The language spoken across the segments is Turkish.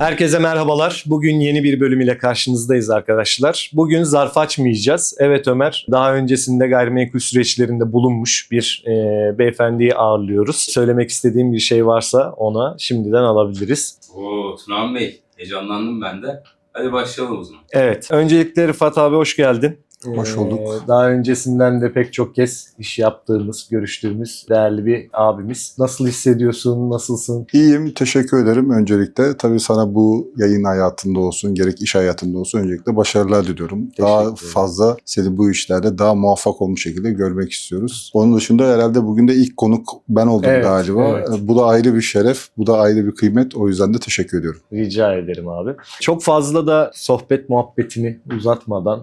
Herkese merhabalar. Bugün yeni bir bölüm ile karşınızdayız arkadaşlar. Bugün zarf açmayacağız. Evet Ömer, daha öncesinde gayrimenkul süreçlerinde bulunmuş bir e, beyefendiyi ağırlıyoruz. Söylemek istediğim bir şey varsa ona şimdiden alabiliriz. Oo Turan Bey, heyecanlandım ben de. Hadi başlayalım o zaman. Evet, öncelikle Rıfat abi hoş geldin. Hoş bulduk. Ee, Daha öncesinden de pek çok kez iş yaptığımız, görüştüğümüz değerli bir abimiz. Nasıl hissediyorsun, nasılsın? İyiyim, teşekkür ederim öncelikle. Tabii sana bu yayın hayatında olsun, gerek iş hayatında olsun öncelikle başarılar diliyorum. Daha ederim. fazla seni bu işlerde daha muvaffak olmuş şekilde görmek istiyoruz. Onun dışında herhalde bugün de ilk konuk ben oldum Evet, galiba. evet. Bu da ayrı bir şeref, bu da ayrı bir kıymet. O yüzden de teşekkür ediyorum. Rica ederim abi. Çok fazla da sohbet muhabbetini uzatmadan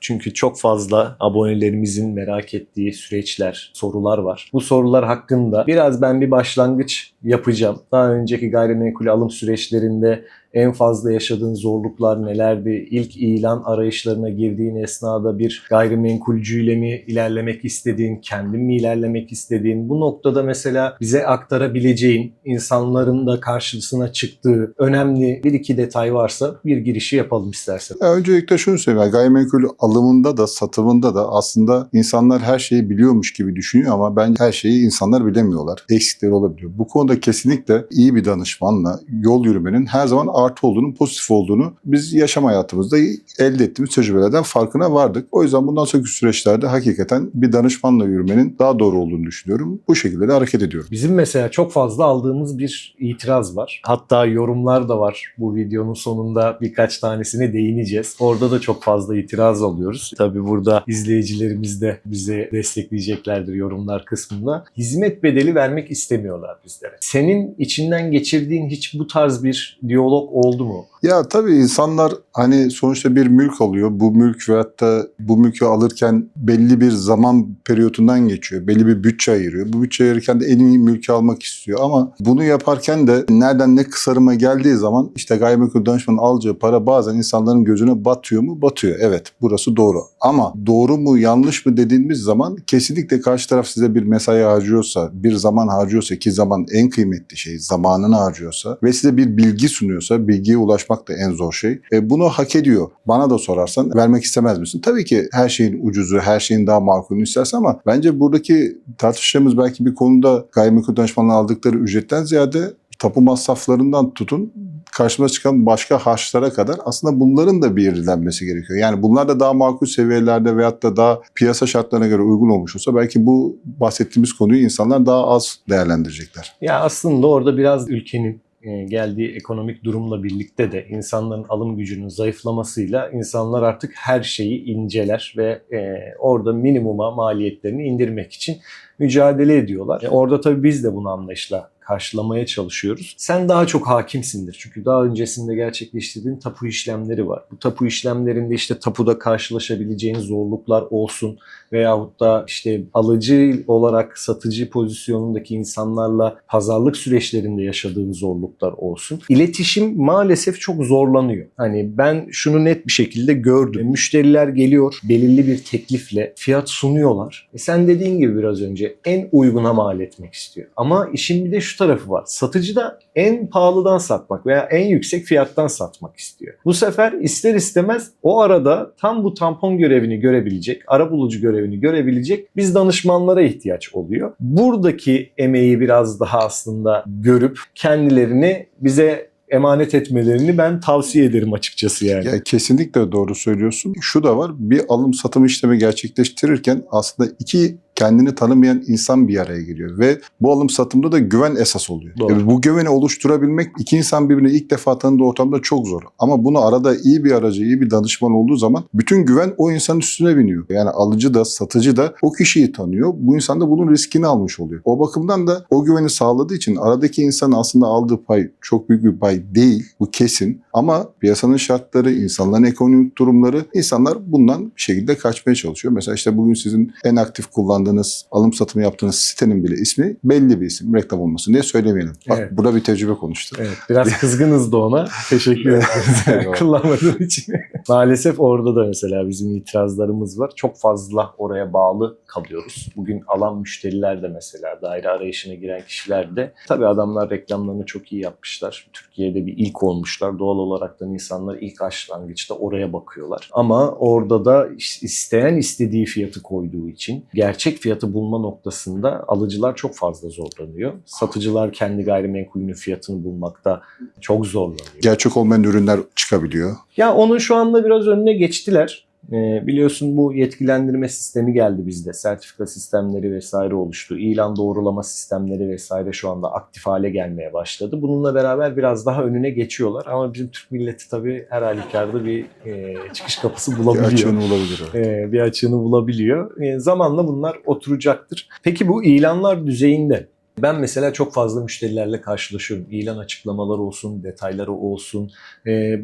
çünkü çok fazla abonelerimizin merak ettiği süreçler, sorular var. Bu sorular hakkında biraz ben bir başlangıç yapacağım. Daha önceki gayrimenkul alım süreçlerinde en fazla yaşadığın zorluklar nelerdi? İlk ilan arayışlarına girdiğin esnada bir gayrimenkulcüyle mi ilerlemek istediğin, kendin mi ilerlemek istediğin? Bu noktada mesela bize aktarabileceğin, insanların da karşısına çıktığı önemli bir iki detay varsa bir girişi yapalım istersen. Ya öncelikle şunu söyleyeyim. Gayrimenkul alımında da satımında da aslında insanlar her şeyi biliyormuş gibi düşünüyor ama bence her şeyi insanlar bilemiyorlar. Eksikleri olabiliyor. Bu konuda kesinlikle iyi bir danışmanla yol yürümenin her zaman artı olduğunu, pozitif olduğunu biz yaşam hayatımızda elde ettiğimiz tecrübelerden farkına vardık. O yüzden bundan sonraki süreçlerde hakikaten bir danışmanla yürümenin daha doğru olduğunu düşünüyorum. Bu şekilde de hareket ediyorum. Bizim mesela çok fazla aldığımız bir itiraz var. Hatta yorumlar da var. Bu videonun sonunda birkaç tanesine değineceğiz. Orada da çok fazla itiraz alıyoruz. Tabii burada izleyicilerimiz de bizi destekleyeceklerdir yorumlar kısmında. Hizmet bedeli vermek istemiyorlar bizlere. Senin içinden geçirdiğin hiç bu tarz bir diyalog oldu mu? Ya tabii insanlar hani sonuçta bir mülk alıyor. Bu mülk veyahut da bu mülkü alırken belli bir zaman periyotundan geçiyor. Belli bir bütçe ayırıyor. Bu bütçe ayırırken de en iyi mülkü almak istiyor. Ama bunu yaparken de nereden ne kısarıma geldiği zaman işte gayrimenkul danışmanın alacağı para bazen insanların gözüne batıyor mu? Batıyor. Evet burası doğru. Ama doğru mu yanlış mı dediğimiz zaman kesinlikle karşı taraf size bir mesai harcıyorsa, bir zaman harcıyorsa ki zaman en kıymetli şey zamanını harcıyorsa ve size bir bilgi sunuyorsa bilgiye ulaşmak da en zor şey. E, bunu hak ediyor. Bana da sorarsan vermek istemez misin? Tabii ki her şeyin ucuzu, her şeyin daha makulünü istersen ama bence buradaki tartışacağımız belki bir konuda gayrimenkul danışmanlığı aldıkları ücretten ziyade tapu masraflarından tutun karşımıza çıkan başka harçlara kadar aslında bunların da belirlenmesi gerekiyor. Yani bunlar da daha makul seviyelerde veyahut da daha piyasa şartlarına göre uygun olmuş olsa belki bu bahsettiğimiz konuyu insanlar daha az değerlendirecekler. Ya aslında orada biraz ülkenin geldiği ekonomik durumla birlikte de insanların alım gücünün zayıflamasıyla insanlar artık her şeyi inceler ve e, orada minimuma maliyetlerini indirmek için mücadele ediyorlar. E, orada tabii biz de bunu anlayışla karşılamaya çalışıyoruz. Sen daha çok hakimsindir. Çünkü daha öncesinde gerçekleştirdiğin tapu işlemleri var. Bu tapu işlemlerinde işte tapuda karşılaşabileceğin zorluklar olsun veyahut da işte alıcı olarak satıcı pozisyonundaki insanlarla pazarlık süreçlerinde yaşadığın zorluklar olsun. İletişim maalesef çok zorlanıyor. Hani ben şunu net bir şekilde gördüm. Müşteriler geliyor belirli bir teklifle fiyat sunuyorlar. E sen dediğin gibi biraz önce en uyguna mal etmek istiyor. Ama işin bir de şu tarafı var. Satıcı da en pahalıdan satmak veya en yüksek fiyattan satmak istiyor. Bu sefer ister istemez o arada tam bu tampon görevini görebilecek, arabulucu görevini görebilecek biz danışmanlara ihtiyaç oluyor. Buradaki emeği biraz daha aslında görüp kendilerini bize emanet etmelerini ben tavsiye ederim açıkçası yani. Ya kesinlikle doğru söylüyorsun. Şu da var. Bir alım satım işlemi gerçekleştirirken aslında iki kendini tanımayan insan bir araya geliyor ve bu alım satımda da güven esas oluyor. Doğru. E, bu güveni oluşturabilmek iki insan birbirini ilk defa tanıdığı ortamda çok zor. Ama bunu arada iyi bir aracı, iyi bir danışman olduğu zaman bütün güven o insanın üstüne biniyor. Yani alıcı da satıcı da o kişiyi tanıyor. Bu insan da bunun riskini almış oluyor. O bakımdan da o güveni sağladığı için aradaki insanın aslında aldığı pay çok büyük bir pay değil. Bu kesin. Ama piyasanın şartları, insanların ekonomik durumları insanlar bundan bir şekilde kaçmaya çalışıyor. Mesela işte bugün sizin en aktif kullandığınız alım satımı yaptığınız sitenin bile ismi belli bir isim. Reklam olmasın diye söylemeyelim. Bak Evet. burada bir tecrübe konuştu. Evet, biraz kızgınız da ona. Teşekkür Eyvallah. ederim kullanmadığın için. Maalesef orada da mesela bizim itirazlarımız var. Çok fazla oraya bağlı kalıyoruz. Bugün alan müşteriler de mesela daire arayışına giren kişiler de tabii adamlar reklamlarını çok iyi yapmışlar. Türkiye'de bir ilk olmuşlar. Doğal olarak da insanlar ilk başlangıçta oraya bakıyorlar. Ama orada da is- isteyen istediği fiyatı koyduğu için gerçek fiyatı bulma noktasında alıcılar çok fazla zorlanıyor. Satıcılar kendi gayrimenkulünün fiyatını bulmakta çok zorlanıyor. Gerçek olmayan ürünler çıkabiliyor. Ya onun şu anda biraz önüne geçtiler. Ee, biliyorsun bu yetkilendirme sistemi geldi bizde. Sertifika sistemleri vesaire oluştu. İlan doğrulama sistemleri vesaire şu anda aktif hale gelmeye başladı. Bununla beraber biraz daha önüne geçiyorlar. Ama bizim Türk milleti tabii her halükarda bir e, çıkış kapısı Bir bulabiliyor açığını bulabilir. o. e, bir açığını bulabiliyor. E, zamanla bunlar oturacaktır. Peki bu ilanlar düzeyinde ben mesela çok fazla müşterilerle karşılaşıyorum. İlan açıklamaları olsun, detayları olsun. E,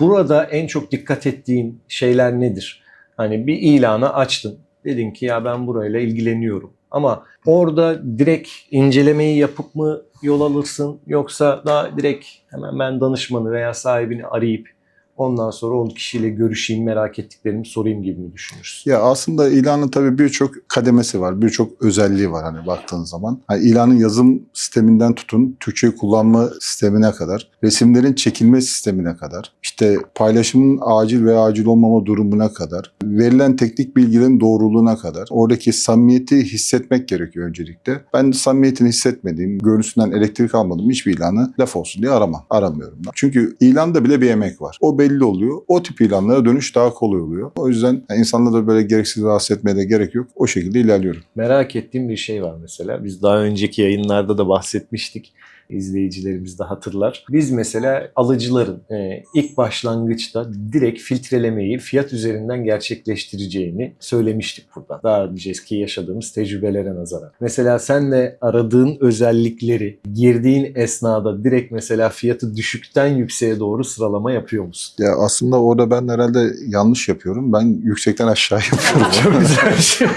burada en çok dikkat ettiğin şeyler nedir? Hani bir ilanı açtın. Dedin ki ya ben burayla ilgileniyorum. Ama orada direkt incelemeyi yapıp mı yol alırsın yoksa daha direkt hemen ben danışmanı veya sahibini arayıp ondan sonra o kişiyle görüşeyim merak ettiklerimi sorayım gibi mi düşünürsün? Ya aslında ilanın tabii birçok kademesi var, birçok özelliği var hani baktığın zaman. Hani ilanın yazım sisteminden tutun, Türkçe kullanma sistemine kadar, resimlerin çekilme sistemine kadar, işte paylaşımın acil veya acil olmama durumuna kadar, verilen teknik bilgilerin doğruluğuna kadar, oradaki samimiyeti hissetmek gerekiyor öncelikle. Ben samimiyetini hissetmediğim, görüntüsünden elektrik almadığım hiçbir ilanı laf olsun diye aramam, aramıyorum. Ben. Çünkü ilanda bile bir emek var. O belli oluyor. O tip ilanlara dönüş daha kolay oluyor. O yüzden insanları da böyle gereksiz rahatsız etmeye de gerek yok. O şekilde ilerliyorum. Merak ettiğim bir şey var mesela. Biz daha önceki yayınlarda da bahsetmiştik. İzleyicilerimiz de hatırlar. Biz mesela alıcıların e, ilk başlangıçta direkt filtrelemeyi fiyat üzerinden gerçekleştireceğini söylemiştik burada. Daha önceki yaşadığımız tecrübelere nazaran. Mesela sen de aradığın özellikleri girdiğin esnada direkt mesela fiyatı düşükten yükseğe doğru sıralama yapıyor musun? Ya aslında orada ben herhalde yanlış yapıyorum. Ben yüksekten aşağı yapıyorum. Çok güzel şey.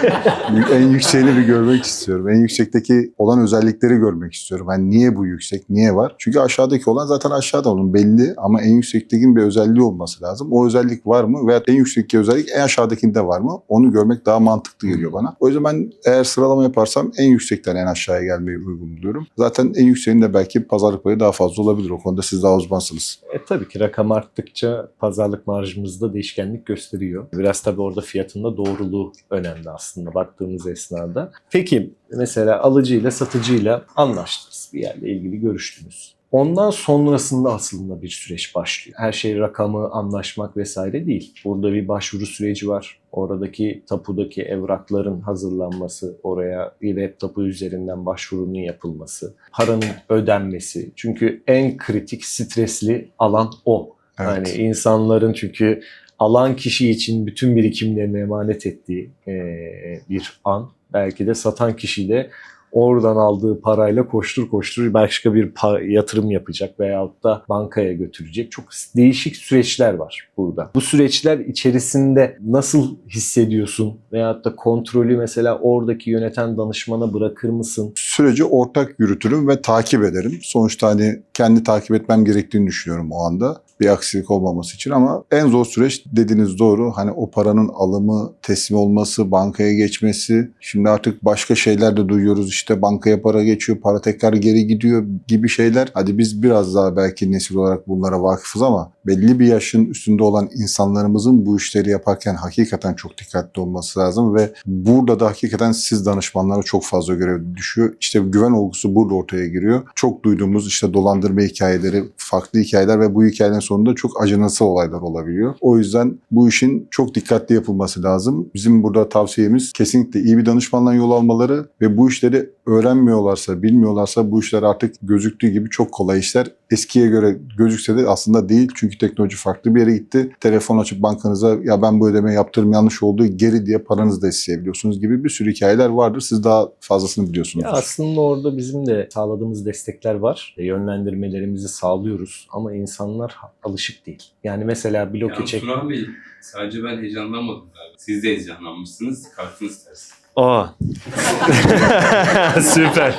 en yükseğini bir görmek istiyorum. En yüksekteki olan özellikleri görmek istiyorum. Yani niye bu yüksek, niye var? Çünkü aşağıdaki olan zaten aşağıda onun belli ama en yüksektekinin bir özelliği olması lazım. O özellik var mı? Veya en yüksekteki özellik en aşağıdakinde var mı? Onu görmek daha mantıklı geliyor bana. O yüzden ben eğer sıralama yaparsam en yüksekten en aşağıya gelmeyi uygun buluyorum. Zaten en yükseğinde belki pazarlık payı daha fazla olabilir. O konuda siz daha uzmansınız. E, tabii ki rakam arttıkça pazarlık marjımızda değişkenlik gösteriyor. Biraz tabii orada fiyatında doğruluğu önemli aslında baktığımız esnada. Peki mesela alıcıyla satıcıyla anlaştınız. Bir yerle ilgili görüştünüz. Ondan sonrasında aslında bir süreç başlıyor. Her şey rakamı anlaşmak vesaire değil. Burada bir başvuru süreci var. Oradaki tapudaki evrakların hazırlanması, oraya bir web tapu üzerinden başvurunun yapılması, paranın ödenmesi. Çünkü en kritik, stresli alan o. Evet. Yani insanların çünkü alan kişi için bütün birikimlerini emanet ettiği eee, bir an. Belki de satan kişi de oradan aldığı parayla koştur koştur başka bir yatırım yapacak veyahut da bankaya götürecek. Çok değişik süreçler var burada. Bu süreçler içerisinde nasıl hissediyorsun? Veyahut da kontrolü mesela oradaki yöneten danışmana bırakır mısın? süreci ortak yürütürüm ve takip ederim. Sonuçta hani kendi takip etmem gerektiğini düşünüyorum o anda. Bir aksilik olmaması için ama en zor süreç dediğiniz doğru. Hani o paranın alımı, teslim olması, bankaya geçmesi. Şimdi artık başka şeyler de duyuyoruz. İşte bankaya para geçiyor, para tekrar geri gidiyor gibi şeyler. Hadi biz biraz daha belki nesil olarak bunlara vakıfız ama belli bir yaşın üstünde olan insanlarımızın bu işleri yaparken hakikaten çok dikkatli olması lazım ve burada da hakikaten siz danışmanlara çok fazla görev düşüyor. İşte güven olgusu burada ortaya giriyor. Çok duyduğumuz işte dolandırma hikayeleri, farklı hikayeler ve bu hikayelerin sonunda çok acınası olaylar olabiliyor. O yüzden bu işin çok dikkatli yapılması lazım. Bizim burada tavsiyemiz kesinlikle iyi bir danışmanla yol almaları ve bu işleri öğrenmiyorlarsa, bilmiyorlarsa bu işler artık gözüktüğü gibi çok kolay işler. Eskiye göre gözükse de aslında değil. Çünkü teknoloji farklı bir yere gitti. Telefon açıp bankanıza ya ben bu ödemeyi yaptırım yanlış oldu geri diye paranızı da isteyebiliyorsunuz gibi bir sürü hikayeler vardır. Siz daha fazlasını biliyorsunuz. Ya aslında orada bizim de sağladığımız destekler var. E, Yönlendirmelerimizi sağlıyoruz ama insanlar alışık değil. Yani mesela bloke Yani çek Turan Bey sadece ben heyecanlanmadım galiba. Siz de heyecanlanmışsınız. Kalktınız ters. Aa. Süper.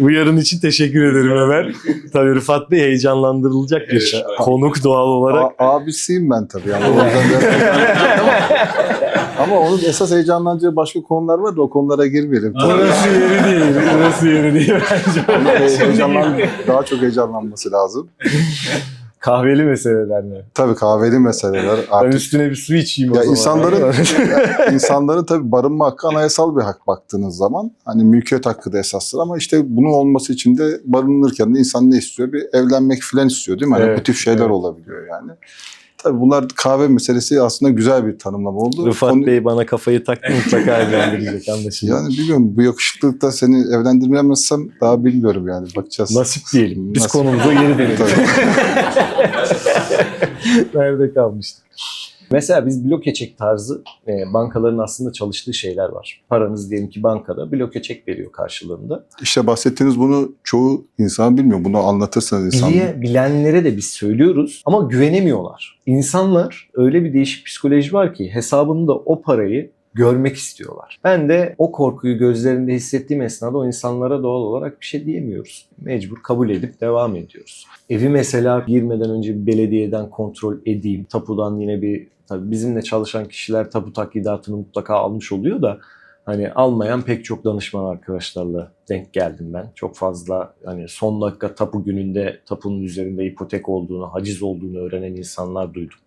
Uyarın için teşekkür ederim Ömer. Tabii Rıfat Bey heyecanlandırılacak bir Evet, konuk doğal olarak. A- abisiyim ben tabii. Yani. Ama onun esas heyecanlanacağı başka konular var da o konulara girmeyelim. Orası yeri değil. Orası yeri değil bence. heyecanlan, daha çok heyecanlanması lazım. Kahveli meseleler mi? Tabii kahveli meseleler. Ben Artık üstüne bir su içeyim o Ya zaman. insanların insanların tabii barınma hakkı anayasal bir hak baktığınız zaman. Hani mülkiyet hakkı da esastır ama işte bunun olması için de barınırken de insan ne istiyor? Bir evlenmek falan istiyor değil mi? Hani Evet, bu tip şeyler evet. olabiliyor yani. Tabii bunlar kahve meselesi aslında güzel bir tanımlama oldu. Rıfat Konu- Bey bana kafayı taktı mutlaka evlendirecek anlaşılan. Yani bilmiyorum bu yakışıklılıkta seni evlendirmeyemezsem daha bilmiyorum yani bakacağız. Nasip diyelim. Biz Nasip. konumuza geri dönelim. Nerede kalmıştık? Mesela biz bloke çek tarzı e, bankaların aslında çalıştığı şeyler var. Paranız diyelim ki bankada bloke çek veriyor karşılığında. İşte bahsettiğiniz bunu çoğu insan bilmiyor. Bunu anlatırsanız insan Biliye, bilenlere de biz söylüyoruz ama güvenemiyorlar. İnsanlar öyle bir değişik psikoloji var ki hesabında o parayı görmek istiyorlar. Ben de o korkuyu gözlerinde hissettiğim esnada o insanlara doğal olarak bir şey diyemiyoruz. Mecbur kabul edip devam ediyoruz. Evi mesela girmeden önce bir belediyeden kontrol edeyim. Tapudan yine bir tabii bizimle çalışan kişiler tapu taklidatını mutlaka almış oluyor da hani almayan pek çok danışman arkadaşlarla denk geldim ben. Çok fazla hani son dakika tapu gününde tapunun üzerinde ipotek olduğunu, haciz olduğunu öğrenen insanlar duydum.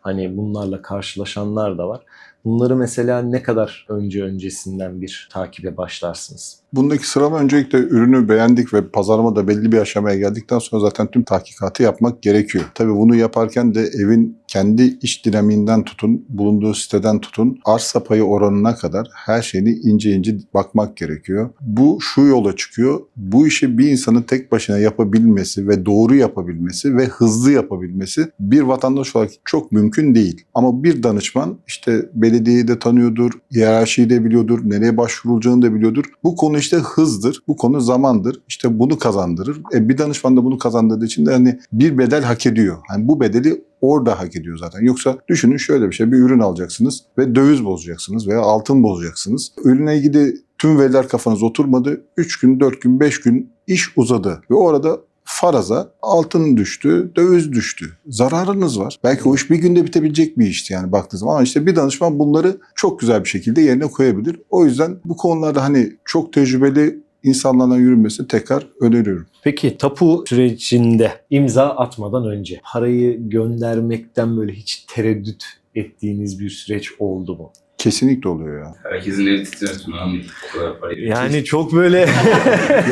Hani bunlarla karşılaşanlar da var. Bunları mesela ne kadar önce öncesinden bir takibe başlarsınız? Bundaki sıralama öncelikle ürünü beğendik ve pazarlamada belli bir aşamaya geldikten sonra zaten tüm tahkikatı yapmak gerekiyor. Tabii bunu yaparken de evin kendi iç dinamiğinden tutun, bulunduğu siteden tutun, arsa payı oranına kadar her şeyini ince ince bakmak gerekiyor. Bu şu yola çıkıyor. Bu işi bir insanın tek başına yapabilmesi ve doğru yapabilmesi ve hızlı yapabilmesi bir vatandaş olarak çok mümkün değil. Ama bir danışman işte belediyeyi de tanıyordur, hiyerarşiyi de biliyordur, nereye başvurulacağını da biliyordur. Bu konu işte hızdır, bu konu zamandır. İşte bunu kazandırır. E bir danışman da bunu kazandırdığı için de hani bir bedel hak ediyor. Hani bu bedeli orada hak ediyor zaten. Yoksa düşünün şöyle bir şey, bir ürün alacaksınız ve döviz bozacaksınız veya altın bozacaksınız. Ürüne ilgili tüm veriler kafanız oturmadı. 3 gün, 4 gün, 5 gün iş uzadı ve orada faraza altın düştü, döviz düştü. Zararınız var. Belki o iş bir günde bitebilecek bir işti yani baktığınız zaman. Ama işte bir danışman bunları çok güzel bir şekilde yerine koyabilir. O yüzden bu konularda hani çok tecrübeli insanlarla yürünmesini tekrar öneriyorum. Peki tapu sürecinde imza atmadan önce parayı göndermekten böyle hiç tereddüt ettiğiniz bir süreç oldu mu? Kesinlikle oluyor ya. Herkesin eli titriyor Tuna abi. O kadar parayı. Yani çok böyle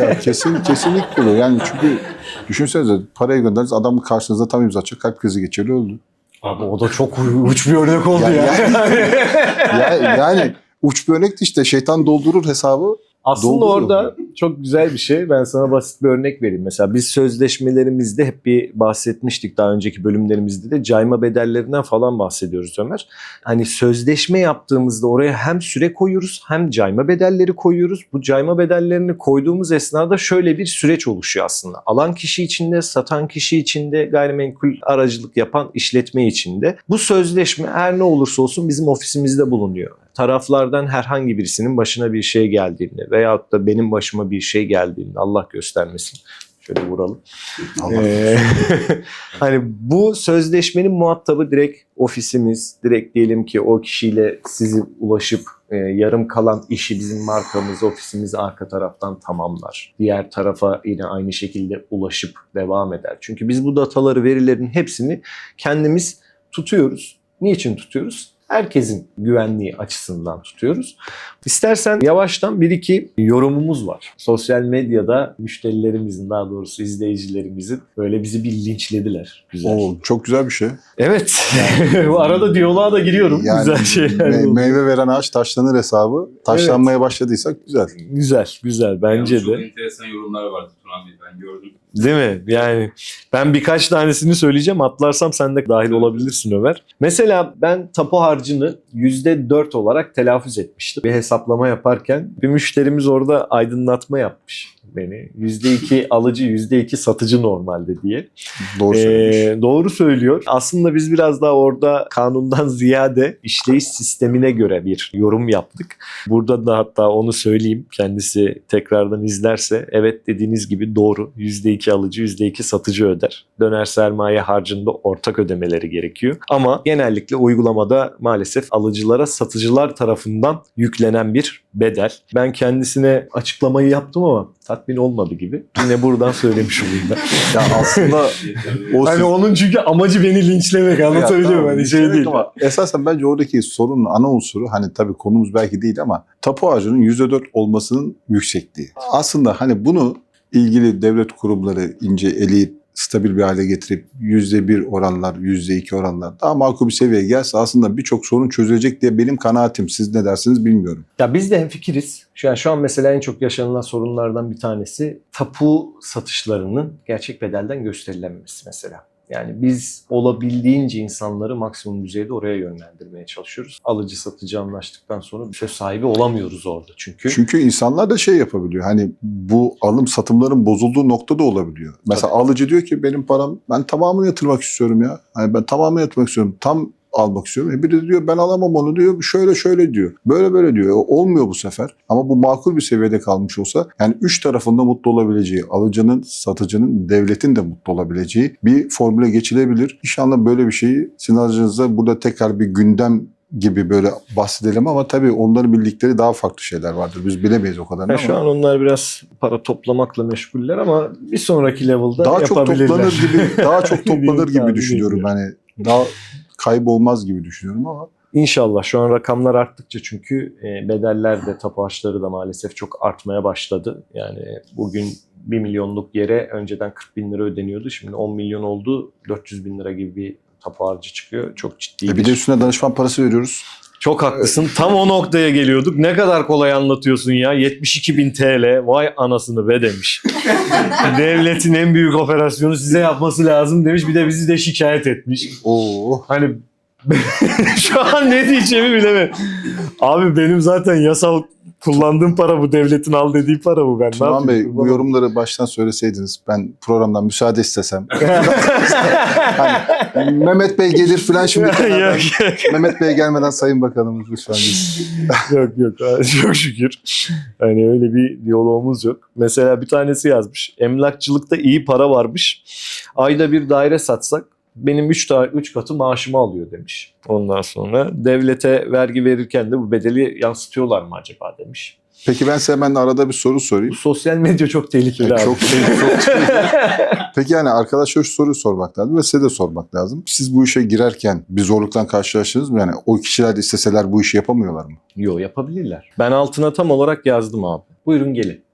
ya kesin kesinlikle oluyor. Yani çünkü düşünsenize parayı gönderdiniz adamın karşınızda tam imza atacak kalp krizi geçiriyor öldü. Abi o da çok uç bir örnek oldu Ya- ya. Ya, yani uç bir örnek de işte şeytan doldurur hesabı. Aslında Doldu orada çok güzel bir şey. Ben sana basit bir örnek vereyim. Mesela biz sözleşmelerimizde hep bir bahsetmiştik daha önceki bölümlerimizde de cayma bedellerinden falan bahsediyoruz Ömer. Hani sözleşme yaptığımızda oraya hem süre koyuyoruz hem cayma bedelleri koyuyoruz. Bu cayma bedellerini koyduğumuz esnada şöyle bir süreç oluşuyor aslında. Alan kişi içinde, satan kişi içinde, gayrimenkul aracılık yapan işletme içinde. Bu sözleşme her ne olursa olsun bizim ofisimizde bulunuyor taraflardan herhangi birisinin başına bir şey geldiğinde veyahut da benim başıma bir şey geldiğinde Allah göstermesin. Şöyle vuralım. Ee, hani bu sözleşmenin muhatabı direkt ofisimiz, direkt diyelim ki o kişiyle sizi ulaşıp e, yarım kalan işi bizim markamız, ofisimiz arka taraftan tamamlar. Diğer tarafa yine aynı şekilde ulaşıp devam eder. Çünkü biz bu dataları, verilerin hepsini kendimiz tutuyoruz. Niçin tutuyoruz? Herkesin güvenliği açısından tutuyoruz. İstersen yavaştan bir iki yorumumuz var. Sosyal medyada müşterilerimizin daha doğrusu izleyicilerimizin böyle bizi bir linçlediler. Güzel. Oo, çok güzel bir şey. Evet. Bu arada diyaloğa da giriyorum. Yani güzel şeyler. me- oldu. meyve veren ağaç taşlanır hesabı. Taşlanmaya başladıysak güzel. Güzel, güzel bence Yalnız de. Çok enteresan yorumlar vardı Tuna abi. Ben gördüm. Değil mi? Yani ben birkaç tanesini söyleyeceğim. Atlarsam sen de dahil olabilirsin Ömer. Mesela ben tapu harcını %4 olarak telaffuz etmiştim. Bir hesaplama yaparken bir müşterimiz orada aydınlatma yapmış. Beni. %2 alıcı, %2 satıcı normalde diye. Doğru söylemiş. Ee, doğru söylüyor. Aslında biz biraz daha orada kanundan ziyade işleyiş sistemine göre bir yorum yaptık. Burada da hatta onu söyleyeyim. Kendisi tekrardan izlerse evet dediğiniz gibi doğru. %2 alıcı, %2 satıcı öder. Döner sermaye harcında ortak ödemeleri gerekiyor. Ama genellikle uygulamada maalesef alıcılara satıcılar tarafından yüklenen bir bedel. Ben kendisine açıklamayı yaptım ama tatmin olmadı gibi. Yine buradan söylemiş olayım ben. Ya aslında o Hani onun çünkü amacı beni linçlemek anlatabiliyor muyum? Hani şey değil. Ama esasen bence oradaki sorunun ana unsuru hani tabii konumuz belki değil ama tapu ağacının %4 olmasının yüksekliği. Aslında hani bunu ilgili devlet kurumları ince eleyip stabil bir hale getirip %1 oranlar, %2 oranlar daha makul bir seviyeye gelse aslında birçok sorun çözülecek diye benim kanaatim. Siz ne dersiniz bilmiyorum. Ya biz de hemfikiriz. Şu an, şu an mesela en çok yaşanılan sorunlardan bir tanesi tapu satışlarının gerçek bedelden gösterilememesi mesela. Yani biz olabildiğince insanları maksimum düzeyde oraya yönlendirmeye çalışıyoruz. Alıcı satıcı anlaştıktan sonra söz sahibi olamıyoruz orada çünkü. Çünkü insanlar da şey yapabiliyor. Hani bu alım satımların bozulduğu nokta da olabiliyor. Mesela alıcı diyor ki benim param ben tamamını yatırmak istiyorum ya. Hani ben tamamını yatırmak istiyorum. Tam almak istiyorum. E biri diyor ben alamam onu diyor. Şöyle şöyle diyor. Böyle böyle diyor. E, Olmuyor bu sefer. Ama bu makul bir seviyede kalmış olsa yani üç tarafında mutlu olabileceği, alıcının, satıcının, devletin de mutlu olabileceği bir formüle geçilebilir. İnşallah böyle bir şeyi sizin burada tekrar bir gündem gibi böyle bahsedelim ama tabii onların bildikleri daha farklı şeyler vardır. Biz bilemeyiz o Ya ama şu an onlar biraz para toplamakla meşguller ama bir sonraki level'da daha çok yapabilirler. toplanır gibi daha çok toplanır gibi düşünüyorum. Hani daha kaybolmaz gibi düşünüyorum ama İnşallah şu an rakamlar arttıkça çünkü e, bedeller de tapu harçları da maalesef çok artmaya başladı. Yani bugün 1 milyonluk yere önceden 40 bin lira ödeniyordu. Şimdi 10 milyon oldu 400 bin lira gibi bir tapu harcı çıkıyor. Çok ciddi e bir de üstüne danışman parası veriyoruz. Çok haklısın. Tam o noktaya geliyorduk. Ne kadar kolay anlatıyorsun ya. 72 bin TL. Vay anasını be demiş. Devletin en büyük operasyonu size yapması lazım demiş. Bir de bizi de şikayet etmiş. Oo. Hani şu an ne diyeceğimi bilemedim. Abi benim zaten yasal kullandığım para bu. Devletin al dediği para bu. Ben Turan? Bey bu yorumları baştan söyleseydiniz ben programdan müsaade istesem. Hani Mehmet Bey gelir falan şimdi. yok, yok, Mehmet Bey gelmeden Sayın Bakanımız lütfen. yok, yok. Çok şükür. Hani öyle bir diyalogumuz yok. Mesela bir tanesi yazmış. Emlakçılıkta iyi para varmış. Ayda bir daire satsak benim 3 üç katı maaşımı alıyor demiş. Ondan sonra devlete vergi verirken de bu bedeli yansıtıyorlar mı acaba demiş. Peki ben size hemen arada bir soru sorayım. sosyal medya çok tehlikeli abi. Çok, çok Peki yani arkadaşlar şu soruyu sormak lazım ve size de sormak lazım. Siz bu işe girerken bir zorluktan karşılaştınız mı? Yani o kişiler de isteseler bu işi yapamıyorlar mı? Yo yapabilirler. Ben altına tam olarak yazdım abi. Buyurun gelin.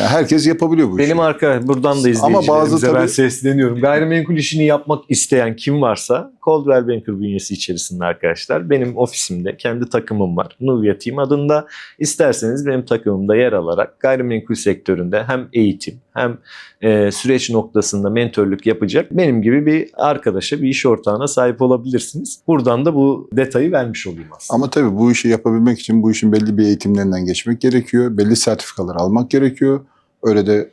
Yani herkes yapabiliyor bu işi. Benim arkadaş buradan da Ama izleyicilerimize bazı ben sesleniyorum. Gayrimenkul işini yapmak isteyen kim varsa Coldwell Banker bünyesi içerisinde arkadaşlar. Benim ofisimde kendi takımım var. Nuvia Team adında. İsterseniz benim takımımda yer alarak gayrimenkul sektöründe hem eğitim hem e, süreç noktasında mentörlük yapacak benim gibi bir arkadaşa, bir iş ortağına sahip olabilirsiniz. Buradan da bu detayı vermiş olayım aslında. Ama tabii bu işi yapabilmek için bu işin belli bir eğitimlerinden geçmek gerekiyor. Belli sertifikalar almak gerekiyor. Öyle de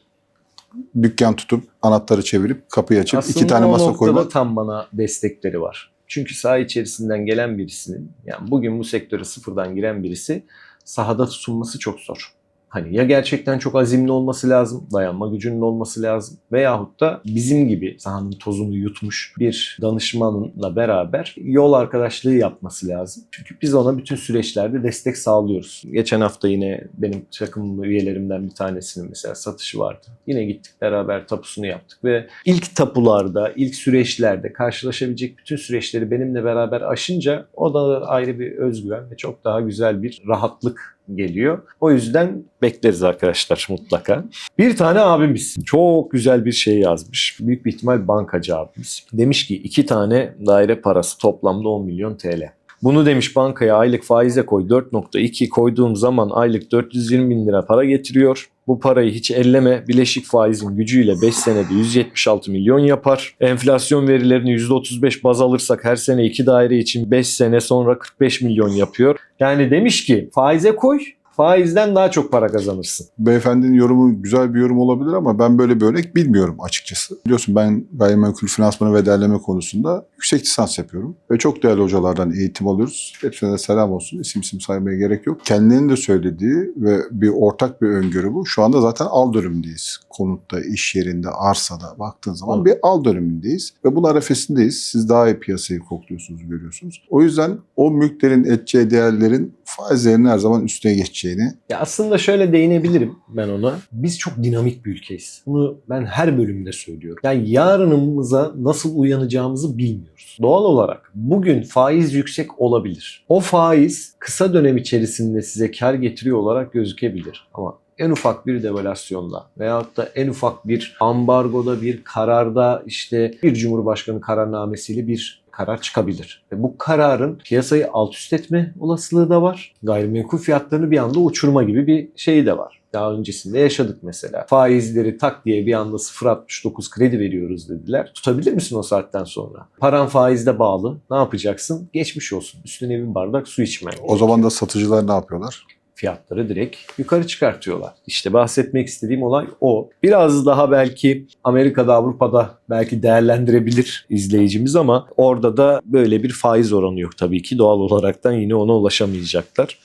dükkan tutup anahtarı çevirip kapıyı açıp Aslında iki tane masa koymak. tam bana destekleri var. Çünkü saha içerisinden gelen birisinin, yani bugün bu sektöre sıfırdan giren birisi sahada tutunması çok zor. Hani ya gerçekten çok azimli olması lazım, dayanma gücünün olması lazım veyahut da bizim gibi sahanın tozunu yutmuş bir danışmanla beraber yol arkadaşlığı yapması lazım. Çünkü biz ona bütün süreçlerde destek sağlıyoruz. Geçen hafta yine benim takım üyelerimden bir tanesinin mesela satışı vardı. Yine gittik beraber tapusunu yaptık ve ilk tapularda, ilk süreçlerde karşılaşabilecek bütün süreçleri benimle beraber aşınca o da ayrı bir özgüven ve çok daha güzel bir rahatlık geliyor. O yüzden bekleriz arkadaşlar mutlaka. Bir tane abimiz çok güzel bir şey yazmış. Büyük bir ihtimal bankacı abimiz. Demiş ki iki tane daire parası toplamda 10 milyon TL. Bunu demiş bankaya aylık faize koy 4.2 koyduğum zaman aylık 420 bin lira para getiriyor. Bu parayı hiç elleme. Bileşik faizin gücüyle 5 senede 176 milyon yapar. Enflasyon verilerini %35 baz alırsak her sene 2 daire için 5 sene sonra 45 milyon yapıyor. Yani demiş ki faize koy. Faizden daha çok para kazanırsın. Beyefendinin yorumu güzel bir yorum olabilir ama ben böyle bir örnek bilmiyorum açıkçası. Biliyorsun ben gayrimenkul finansmanı ve değerleme konusunda yüksek lisans yapıyorum. Ve çok değerli hocalardan eğitim alıyoruz. Hepsine de selam olsun. İsim isim saymaya gerek yok. Kendilerinin de söylediği ve bir ortak bir öngörü bu. Şu anda zaten al dönümündeyiz. Konutta, iş yerinde, arsada baktığın zaman Hı. bir al dönümündeyiz. Ve bunun arefesindeyiz. Siz daha iyi piyasayı kokluyorsunuz, görüyorsunuz. O yüzden o mülklerin edeceği değerlerin faizlerinin her zaman üstüne geçeceğini Ya aslında şöyle değinebilirim ben ona. Biz çok dinamik bir ülkeyiz. Bunu ben her bölümde söylüyorum. Yani yarınımıza nasıl uyanacağımızı bilmiyoruz. Doğal olarak bugün faiz yüksek olabilir. O faiz kısa dönem içerisinde size kar getiriyor olarak gözükebilir. Ama en ufak bir devalüasyonda veyahut da en ufak bir ambargoda bir kararda işte bir cumhurbaşkanı kararnamesiyle bir karar çıkabilir. Ve bu kararın piyasayı alt üst etme olasılığı da var. Gayrimenkul fiyatlarını bir anda uçurma gibi bir şeyi de var. Daha öncesinde yaşadık mesela. Faizleri tak diye bir anda 0.69 kredi veriyoruz dediler. Tutabilir misin o saatten sonra? Paran faizde bağlı. Ne yapacaksın? Geçmiş olsun. Üstüne bir bardak su içmen O zaman da satıcılar ne yapıyorlar? Fiyatları direkt yukarı çıkartıyorlar. İşte bahsetmek istediğim olay o. Biraz daha belki Amerika'da, Avrupa'da belki değerlendirebilir izleyicimiz ama orada da böyle bir faiz oranı yok tabii ki. Doğal olaraktan yine ona ulaşamayacaklar.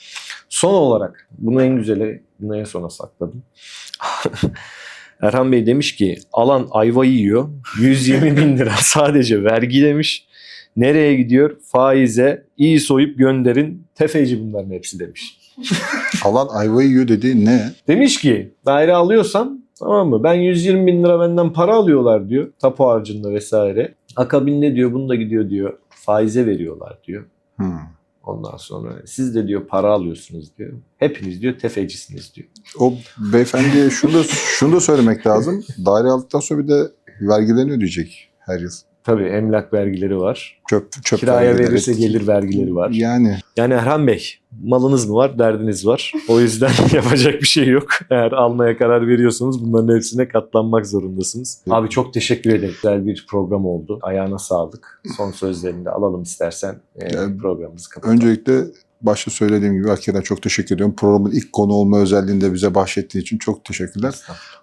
Son olarak bunu en güzeli, bunu en sona sakladım. Erhan Bey demiş ki alan ayva yiyor. 120 bin lira sadece vergi demiş. Nereye gidiyor? Faize iyi soyup gönderin. Tefeci bunların hepsi demiş. Alan ayvayı yiyor dediği ne? Demiş ki daire alıyorsam tamam mı ben 120 bin lira benden para alıyorlar diyor tapu harcında vesaire. Akabinde diyor bunu da gidiyor diyor faize veriyorlar diyor. Hmm. Ondan sonra siz de diyor para alıyorsunuz diyor. Hepiniz diyor tefecisiniz diyor. O beyefendiye şunu da, şunu da söylemek lazım. Daire aldıktan sonra bir de vergilerini ödeyecek her yıl. Tabii emlak vergileri var. Çöp, çöp Kiraya vergileri. verirse gelir vergileri var. Yani Yani Erhan Bey malınız mı var derdiniz var. O yüzden yapacak bir şey yok. Eğer almaya karar veriyorsanız bunların hepsine katlanmak zorundasınız. Abi çok teşekkür ederim. Güzel bir program oldu. Ayağına sağlık. Son sözlerini de alalım istersen. Ee, Yani programımızı kapatalım. öncelikle başta söylediğim gibi hakikaten çok teşekkür ediyorum. Programın ilk konu olma özelliğini de bize bahşettiği için çok teşekkürler.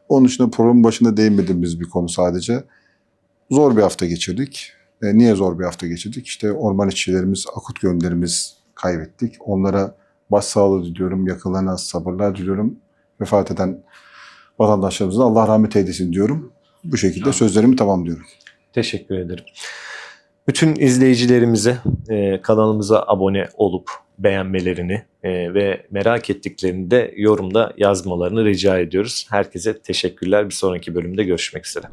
Onun dışında programın başında değinmediğimiz bir konu sadece. Zor bir hafta geçirdik. E, niye zor bir hafta geçirdik? İşte orman işçilerimiz, akut gönderimiz kaybettik. Onlara başsağlığı diliyorum, yakınlarına sabırlar diliyorum. Vefat eden vatandaşlarımıza Allah rahmet eylesin diyorum. Bu şekilde sözlerimi tamamlıyorum. Teşekkür ederim. Bütün izleyicilerimize e, kanalımıza abone olup beğenmelerini e, ve merak ettiklerini de yorumda yazmalarını rica ediyoruz. Herkese teşekkürler. Bir sonraki bölümde görüşmek üzere.